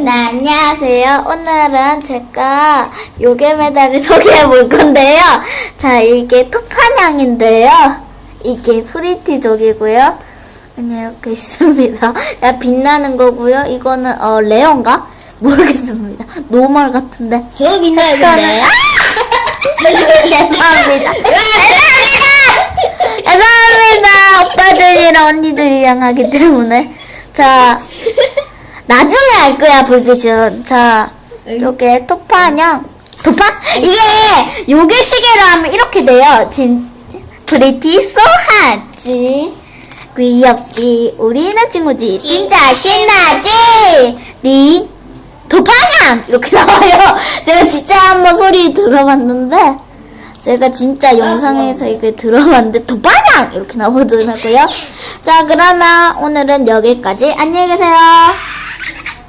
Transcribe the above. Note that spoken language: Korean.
네, 안녕하세요. 오늘은 제가 요괴 메달을 소개해 볼 건데요. 자, 이게 토파냥인데요. 이게 프리티족이고요. 그냥 이렇게 있습니다. 야, 빛나는 거고요. 이거는, 어, 레어인가? 모르겠습니다. 노멀 같은데. 저 빛나는데. 죄송합니다. 죄송합니다! 죄송합니다! 오빠들이랑 언니들이랑 하기 때문에. 자, 나중에 알 거야, 불빛은. 자, 요게 토파냥. 토파? 이게 요게 시계로 하면 이렇게 돼요. 진, 프리티 소하지. 귀엽지. 우리는 친구지. 진짜 신나지? 니 도파냥! 이렇게 나와요. 제가 진짜 한번 소리 들어봤는데, 제가 진짜 영상에서 이걸 들어봤는데, 도파냥! 이렇게 나오더라고요. 자, 그러면 오늘은 여기까지. 안녕히 계세요.